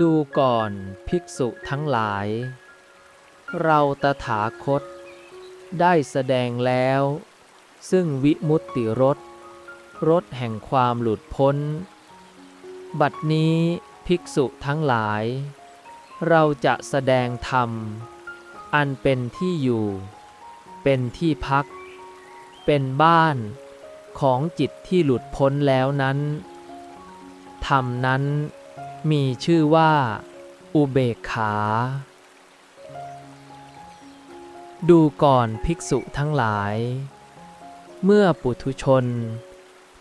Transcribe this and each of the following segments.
ดูก่อนภิกษุทั้งหลาย เราตถาคต ได้แสดงแล้ว ซึ่งวิมุตติรสรสแห่งความหลุดพ้น บัดนี้ภิกษุทั้งหลาย เราจะแสดงธรรม อันเป็นที่อยู่ เป็นที่พัก เป็นบ้านของจิตที่หลุดพ้นแล้วนั้นธรรมนั้น มีชื่อว่า อุเบกขา ดูก่อนภิกษุทั้งหลาย เมื่อปุถุชน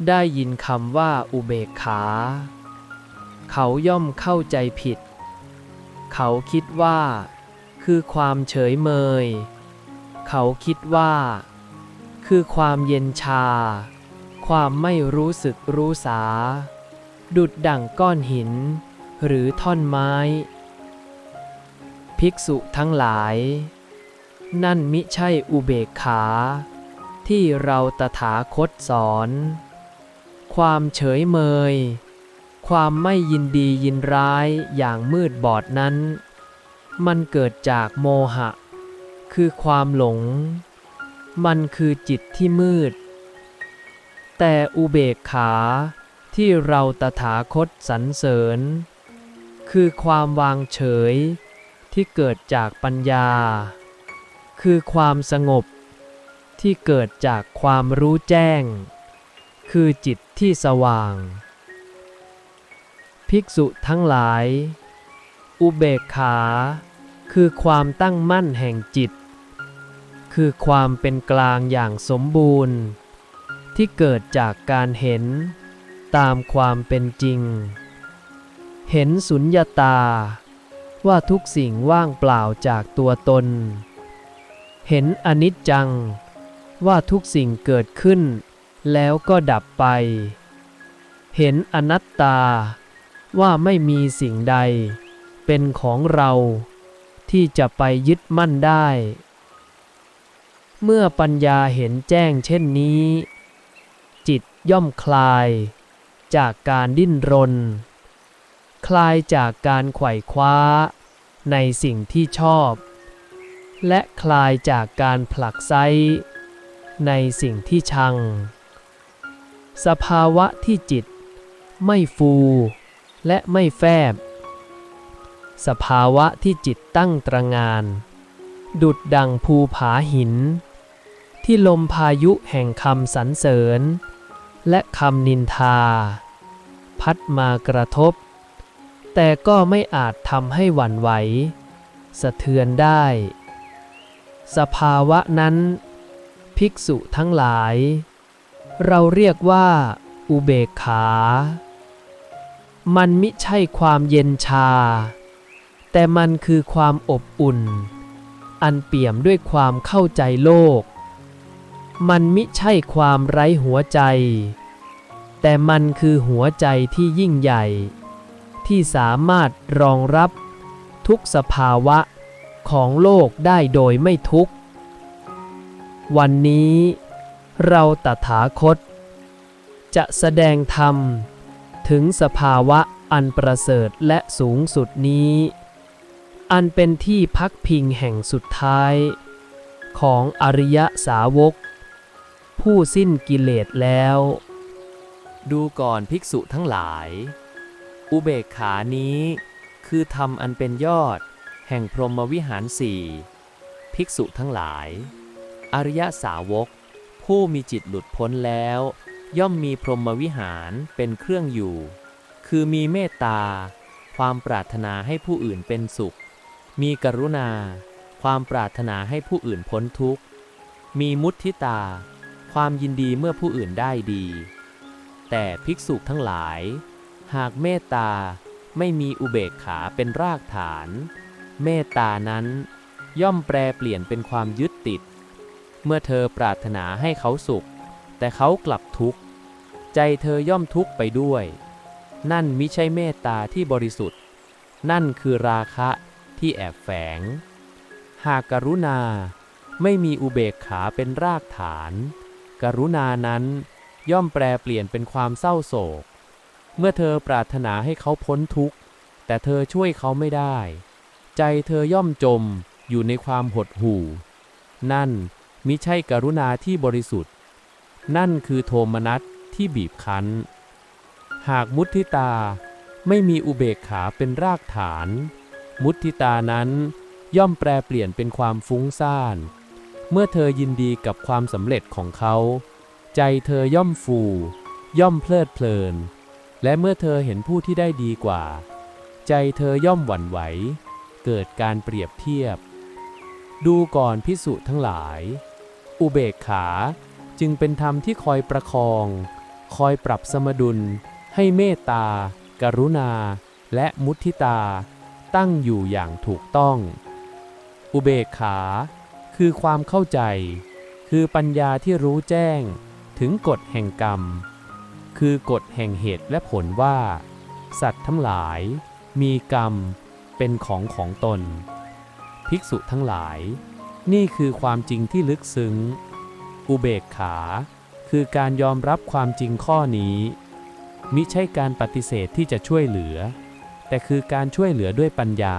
ได้ยินคำว่าอุเบกขา เขาย่อมเข้าใจผิด เขาคิดว่า คือความเฉยเมย เขาคิดว่า คือความเย็นชา ความไม่รู้สึกรู้สา ดุดดั่งก้อนหิน หรือท่อนไม้ ภิกษุทั้งหลาย นั่นมิใช่อุเบกขา ที่เราตถาคตสอน ความเฉยเมย ความไม่ยินดียินร้ายอย่างมืดบอดนั้น มันเกิดจากโมหะ คือความหลง มันคือจิตที่มืด แต่อุเบกขาที่เราตถาคตสรรเสริญ คือความวางเฉยที่เกิดจากปัญญา คือความสงบที่เกิดจากความรู้แจ้ง คือจิตที่สว่าง ภิกษุทั้งหลาย อุเบกขา คือความตั้งมั่นแห่งจิต คือความเป็นกลางอย่างสมบูรณ์ ที่เกิดจากการเห็นตามความเป็นจริง เห็นสุญญาตา ว่าทุกสิ่งว่างเปล่าจากตัวตน เห็นอนิจจัง ว่าทุกสิ่งเกิดขึ้น แล้วก็ดับไป เห็นอนัตตา ว่าไม่มีสิ่งใด เป็นของเรา ที่จะไปยึดมั่นได้ เมื่อปัญญาเห็นแจ้งเช่นนี้ จิตย่อมคลาย จากการดิ้นรน คลายจากการไขว่คว้า ในสิ่งที่ชอบ และคลายจากการผลักไซในสิ่งที่ชัง สภาวะที่จิต ไม่ฟูและไม่แฟบ สภาวะที่จิตตั้งตรงาน ดุดดังภูผาหิน ที่ลมพายุแห่งคำสรรเสริญ และคำนินทา พัดมากระทบ แต่ก็ไม่อาจทำให้หวั่นไหว สะเทือนได้ สภาวะนั้น ภิกษุทั้งหลาย เราเรียกว่า อุเบกขา มันมิใช่ความเย็นชา แต่มันคือความอบอุ่น อันเปี่ยมด้วยความเข้าใจโลก มันมิใช่ความไร้หัวใจ แต่มันคือหัวใจที่ยิ่งใหญ่ ที่สามารถรองรับทุกสภาวะของโลกได้โดยไม่ทุกข์ วันนี้เราตถาคต จะแสดงธรรม ถึงสภาวะอันประเสริฐและสูงสุดนี้ อันเป็นที่พักพิงแห่งสุดท้าย ของอริยสาวก ผู้สิ้นกิเลสแล้ว ดูก่อนภิกษุทั้งหลาย อุเบกขานี้ คือธรรมอันเป็นยอด แห่งพรหมวิหารสี่ภิกษุทั้งหลาย อริยสาวก ผู้มีจิตหลุดพ้นแล้ว ย่อมมีพรหมวิหารเป็นเครื่องอยู่ คือมีเมตตา ความปรารถนาให้ผู้อื่นเป็นสุข มีกรุณา ความปรารถนาให้ผู้อื่นพ้นทุกข์ มีมุทิตา ความยินดีเมื่อผู้อื่นได้ดี แต่ภิกษุทั้งหลาย หากเมตตาไม่มีอุเบกขาเป็นรากฐาน เมตตานั้นย่อมแปรเปลี่ยนเป็นความยึดติด เมื่อเธอปรารถนาให้เขาสุข แต่เขากลับทุกข์ ใจเธอย่อมทุกข์ไปด้วย นั่นมิใช่เมตตาที่บริสุทธิ์ นั่นคือราคะที่แอบแฝง หากกรุณาไม่มีอุเบกขาเป็นรากฐาน กรุณานั้นย่อมแปรเปลี่ยนเป็นความเศร้าโศก เมื่อเธอปรารถนาให้เขาพ้นทุกข์ แต่เธอช่วยเขาไม่ได้ ใจเธอย่อมจมอยู่ในความหดหู่ นั่นมิใช่กรุณาที่บริสุทธิ์ นั่นคือโทมนัสที่บีบคั้น หากมุทิตาไม่มีอุเบกขาเป็นรากฐาน มุทิตานั้นย่อมแปรเปลี่ยนเป็นความฟุ้งซ่าน เมื่อเธอยินดีกับความสำเร็จของเขา ใจเธอย่อมฟู ย่อมเพลิดเพลิน และเมื่อเธอเห็นผู้ที่ได้ดีกว่า ใจเธอย่อมหวั่นไหว เกิดการเปรียบเทียบ ดูก่อนพิสุทั้งหลาย อุเบกขาจึงเป็นธรรมที่คอยประคอง คอยปรับสมดุล ให้เมตตา กรุณา และมุทิตา ตั้งอยู่อย่างถูกต้อง อุเบกขาคือความเข้าใจ คือปัญญาที่รู้แจ้ง ถึงกฎแห่งกรรม คือกฎแห่งเหตุและผลว่า สัตว์ทั้งหลายมีกรรมเป็นของของตน ภิกษุทั้งหลาย นี่คือความจริงที่ลึกซึ้ง อุเบกขา คือการยอมรับความจริงข้อนี้ มิใช่การปฏิเสธที่จะช่วยเหลือ แต่คือการช่วยเหลือด้วยปัญญา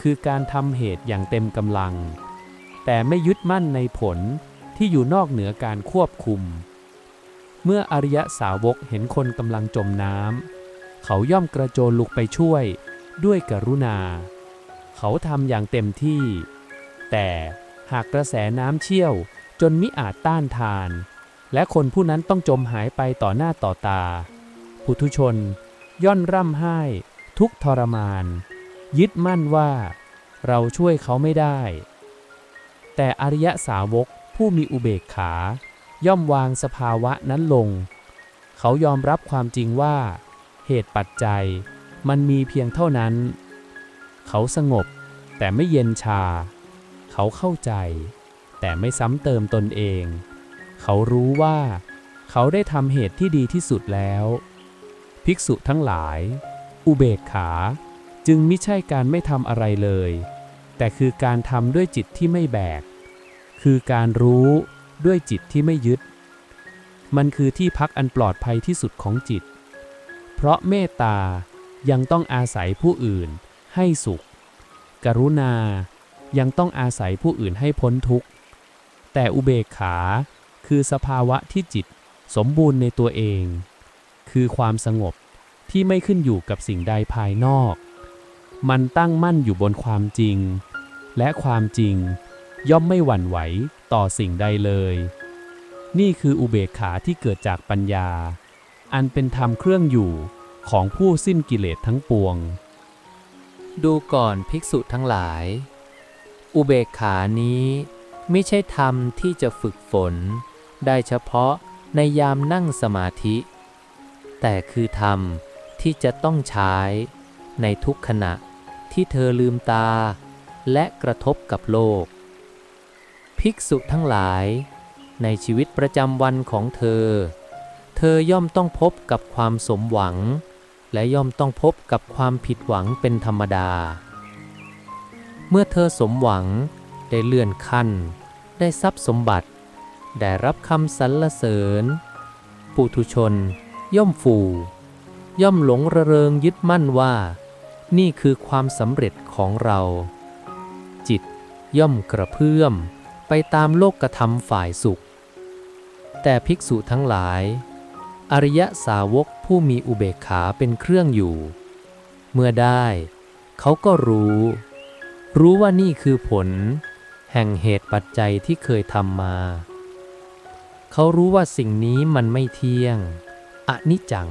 คือการทำเหตุอย่างเต็มกำลัง แต่ไม่ยึดมั่นในผลที่อยู่นอกเหนือการควบคุม เมื่ออริยสาวกเห็นคนกำลังจมน้ำเขาย่อมกระโจนลุกไปช่วยด้วยกรุณา เขาทำอย่างเต็มที่ แต่หากกระแสน้ำเชี่ยวจนมิอาจต้านทาน และคนผู้นั้นต้องจมหายไปต่อหน้าต่อตาปุถุชน ย่อนร่ำไห้ ทุกทรมาน ยึดมั่นว่า เราช่วยเขาไม่ได้ แต่อริยสาวกผู้มีอุเบกขา ย่อมวางสภาวะนั้นลง เขายอมรับความจริงว่า เหตุปัจจัย มันมีเพียงเท่านั้น เขาสงบ แต่ไม่เย็นชา เขาเข้าใจ แต่ไม่ซ้ำเติมตนเอง เขารู้ว่า เขาได้ทำเหตุที่ดีที่สุดแล้ว ภิกษุทั้งหลาย อุเบกขาจึงไม่ใช่การไม่ทำอะไรเลย แต่คือการทำด้วยจิตที่ไม่แบก คือการรู้ ด้วยจิตที่ไม่ยึด มันคือที่พักอันปลอดภัยที่สุดของจิต เพราะเมตตายังต้องอาศัยผู้อื่น ให้สุข กรุณา ยังต้องอาศัยผู้อื่นให้พ้นทุกข์ แต่อุเบกขาคือสภาวะที่จิตสมบูรณ์ในตัวเอง คือความสงบที่ไม่ขึ้นอยู่กับสิ่งใดภายนอก มันตั้งมั่นอยู่บนความจริง และความจริง ย่อมไม่หวั่นไหวต่อสิ่งใดเลย นี่คืออุเบกขาที่เกิดจากปัญญา อันเป็นธรรมเครื่องอยู่ของผู้สิ้นกิเลสทั้งปวง ดูก่อนภิกษุทั้งหลาย อุเบกขานี้ไม่ใช่ธรรมที่จะฝึกฝน ได้เฉพาะในยามนั่งสมาธิ แต่คือธรรมที่จะต้องใช้ในทุกขณะที่เธอลืมตา และกระทบกับโลก ภิกษุทั้งหลาย ในชีวิตประจำวันของเธอ เธอย่อมต้องพบกับความสมหวัง และย่อมต้องพบกับความผิดหวังเป็นธรรมดา เมื่อเธอสมหวังได้เลื่อนขั้น ได้ทรัพย์สมบัติ ได้รับคำสรรเสริญ ปุถุชน ย่อมฟูย่อมหลงระเริงยึดมั่นว่า นี่คือความสำเร็จของเรา จิตย่อมกระเพื่อม ไปตามโลกกระทำฝ่ายสุข แต่ภิกษุทั้งหลาย อริยสาวกผู้มีอุเบกขาเป็นเครื่องอยู่ เมื่อได้เขาก็รู้ รู้ว่านี่คือผล แห่งเหตุปัจจัยที่เคยทำมา เขารู้ว่าสิ่งนี้มันไม่เที่ยง อนิจจัง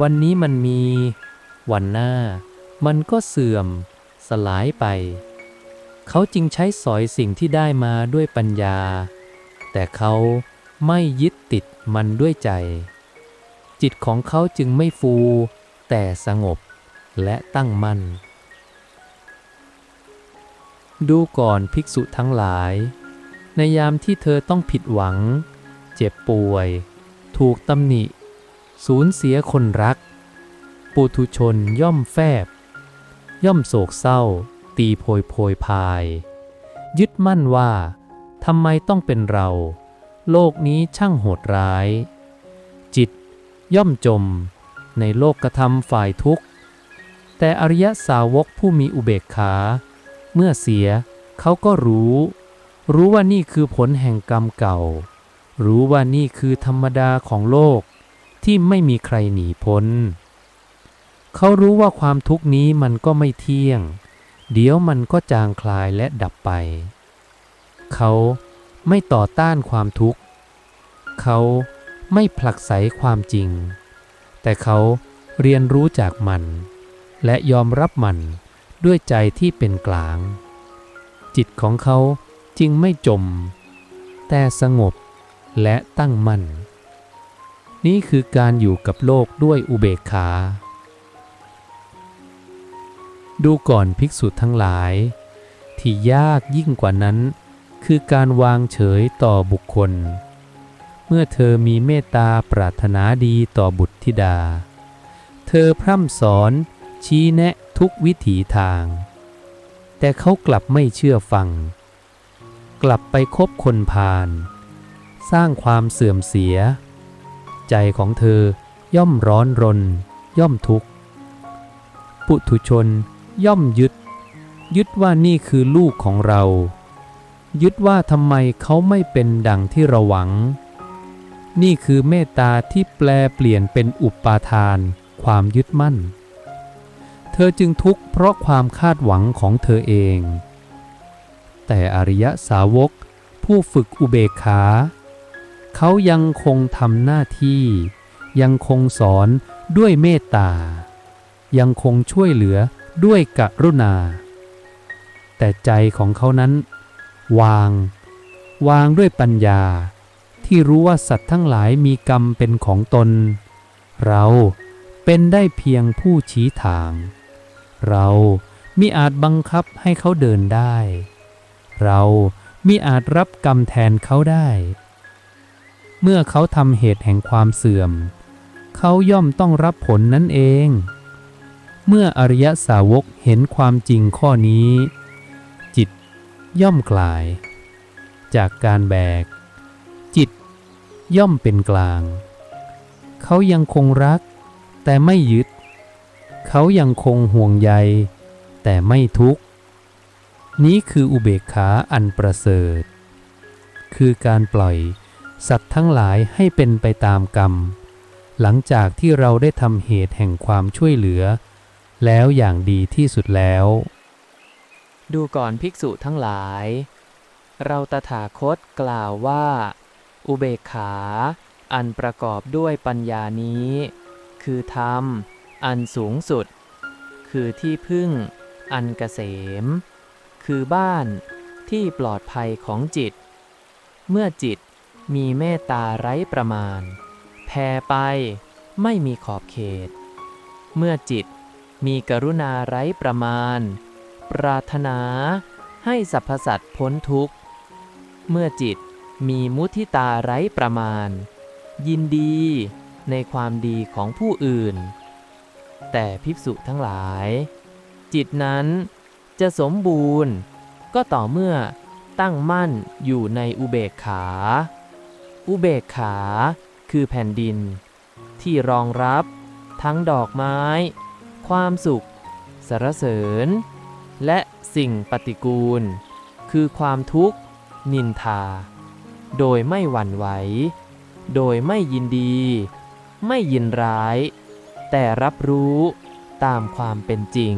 วันนี้มันมี วันหน้า มันก็เสื่อม สลายไป เขาจึงใช้สอยสิ่งที่ได้มาด้วยปัญญา แต่เขาไม่ยึดติดมันด้วยใจ จิตของเขาจึงไม่ฟู แต่สงบและตั้งมั่น ดูก่อนภิกษุทั้งหลาย ในยามที่เธอต้องผิดหวัง เจ็บป่วย ถูกตำหนิ สูญเสียคนรัก ปุถุชนย่อมแฟบ ย่อมโศกเศร้า ตีโพยโพยพาย ยึดมั่นว่าทำไมต้องเป็นเรา โลกนี้ช่างโหดร้าย จิตย่อมจมในโลกกระทำฝ่ายทุกข์ แต่อริยสาวกผู้มีอุเบกขา เมื่อเสียเขาก็รู้ รู้ว่านี่คือผลแห่งกรรมเก่า รู้ว่านี่คือธรรมดาของโลกที่ไม่มีใครหนีพ้น เขารู้ว่าความทุกข์นี้มันก็ไม่เที่ยง เดี๋ยวมันก็จางคลายและดับไป เขาไม่ต่อต้านความทุกข์ เขาไม่ผลักไสความจริง แต่เขาเรียนรู้จากมัน และยอมรับมันด้วยใจที่เป็นกลาง จิตของเขาจึงไม่จม แต่สงบและตั้งมั่น นี่คือการอยู่กับโลกด้วยอุเบกขา ดูก่อนภิกษุทั้งหลาย ที่ยากยิ่งกว่านั้น คือการวางเฉยต่อบุคคล เมื่อเธอมีเมตตาปรารถนาดีต่อบุตรธิดา เธอพร่ำสอนชี้แนะทุกวิถีทาง แต่เขากลับไม่เชื่อฟัง กลับไปคบคนพาลสร้างความเสื่อมเสีย ใจของเธอย่อมร้อนรน ย่อมทุกข์ ปุถุชน ย่อมยึด ยึดว่านี่คือลูกของเรา ยึดว่าทำไมเขาไม่เป็นดังที่เราหวัง นี่คือเมตตาที่แปลเปลี่ยนเป็นอุปาทาน ความยึดมั่น เธอจึงทุกข์เพราะความคาดหวังของเธอเอง แต่อริยสาวกผู้ฝึกอุเบกขา เขายังคงทำหน้าที่ ยังคงสอนด้วยเมตตา ยังคงช่วยเหลือ ด้วยกรุณา แต่ใจของเขานั้น วาง วางด้วยปัญญา ที่รู้ว่าสัตว์ทั้งหลายมีกรรมเป็นของตน เราเป็นได้เพียงผู้ชี้ทาง เรามิอาจบังคับให้เขาเดินได้ เรามิอาจรับกรรมแทนเขาได้ เมื่อเขาทำเหตุแห่งความเสื่อม เขาย่อมต้องรับผลนั่นเอง เมื่ออริยสาวกเห็นความจริงข้อนี้ จิตย่อมกลาย จากการแบก จิตย่อมเป็นกลาง เขายังคงรัก แต่ไม่ยึด เขายังคงห่วงใย แต่ไม่ทุกข์ นี้คืออุเบกขาอันประเสริฐ คือการปล่อยสัตว์ทั้งหลายให้เป็นไปตามกรรม หลังจากที่เราได้ทำเหตุแห่งความช่วยเหลือ แล้วอย่างดีที่สุดแล้ว ดูก่อนภิกษุทั้งหลาย เราตถาคตกล่าวว่า อุเบกขา อันประกอบด้วยปัญญานี้ คือธรรม อันสูงสุด คือที่พึ่ง อันเกษม คือบ้านที่ปลอดภัยของจิต เมื่อจิตมีเมตตาไร้ประมาณ แผ่ไปไม่มีขอบเขต เมื่อจิต มีกรุณาไร้ประมาณ ปรารถนาให้สรรพสัตว์พ้นทุกข์ เมื่อจิตมีมุทิตาไร้ประมาณ ยินดีในความดีของผู้อื่น แต่ภิกษุทั้งหลาย จิตนั้นจะสมบูรณ์ ก็ต่อเมื่อตั้งมั่นอยู่ในอุเบกขา อุเบกขาคือแผ่นดิน ที่รองรับทั้งดอกไม้ ความสุข สรรเสริญ และสิ่งปฏิกูล คือความทุกข์ นินทา โดยไม่หวั่นไหว โดยไม่ยินดี ไม่ยินร้าย แต่รับรู้ตามความเป็นจริง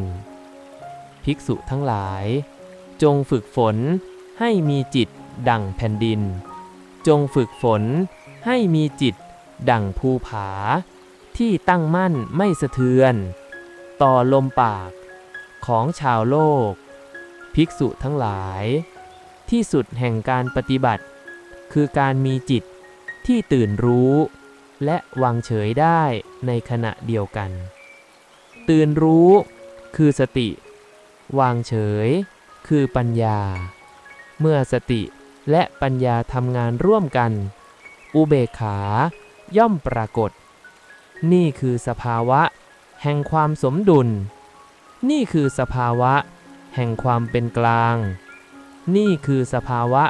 ภิกษุทั้งหลาย จงฝึกฝนให้มีจิตดั่งแผ่นดิน จงฝึกฝนให้มีจิตดั่งภูผาที่ตั้งมั่นไม่สะเทือน ต่อลมปากของชาวโลก ภิกษุทั้งหลาย ที่สุดแห่งการปฏิบัติ คือการมีจิตที่ตื่นรู้ และวางเฉยได้ในขณะเดียวกัน ตื่นรู้คือสติ วางเฉย คือปัญญา เมื่อสติและปัญญาทำงานร่วมกัน อุเบกขาย่อมปรากฏ นี่คือสภาวะ แห่งความสมดุล นี่คือสภาวะ แห่งความเป็นกลาง นี่คือสภาวะ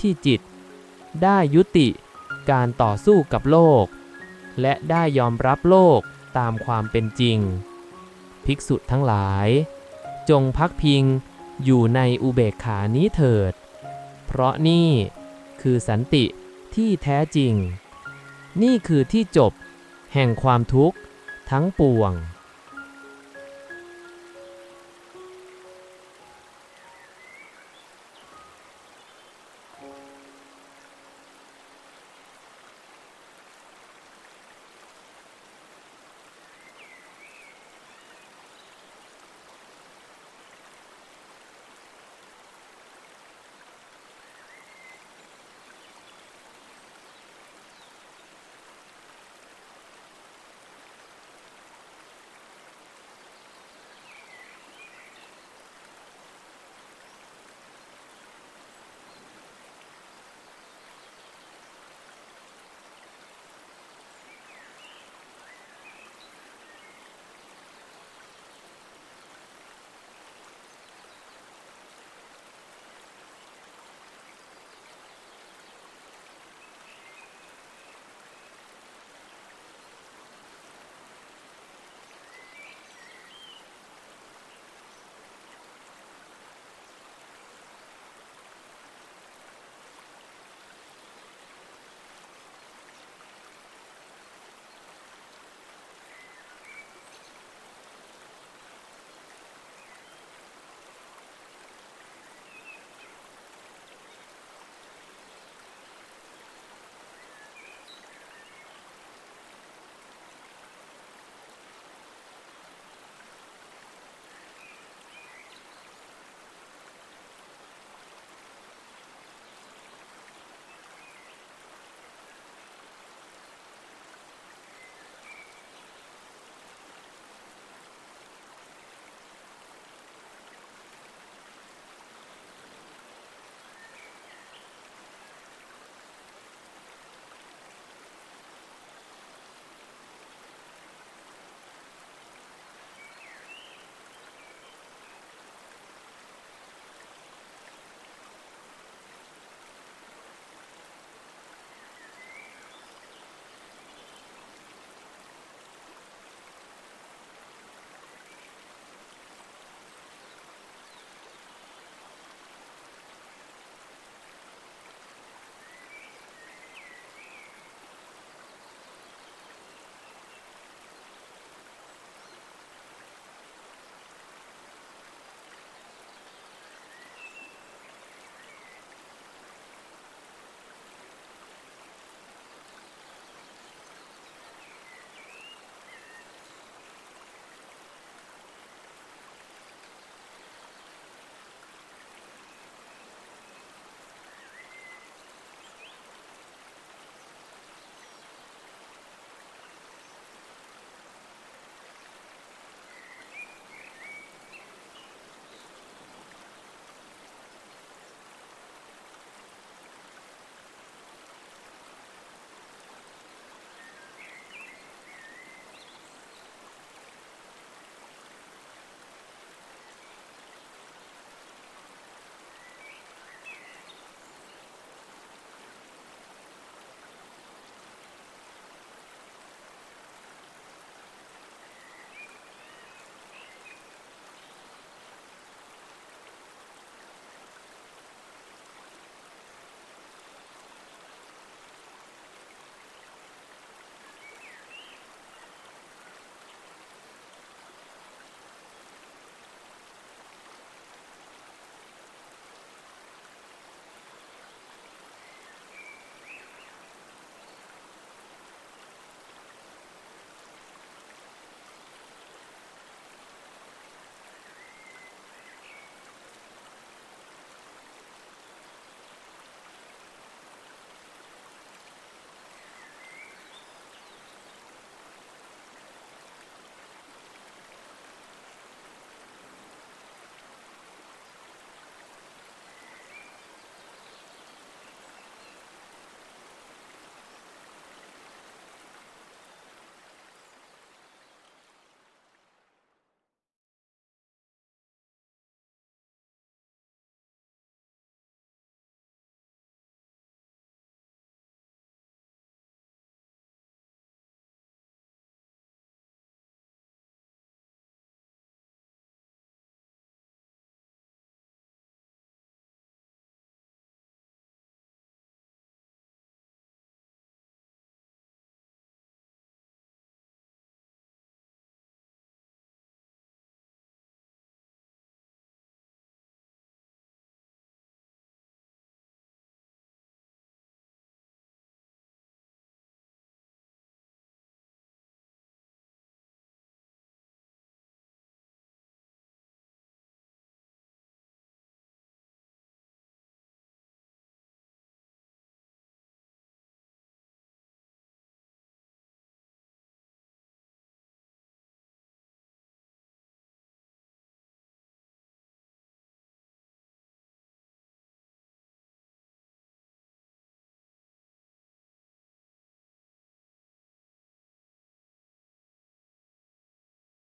ที่จิต ได้ยุติการต่อสู้กับโลก และได้ยอมรับโลกตามความเป็นจริง ภิกษุทั้งหลาย จงพักพิงอยู่ในอุเบกขานี้เถิด เพราะนี่คือสันติที่แท้จริง นี่คือที่จบแห่งความทุกข์ ทั้งปวง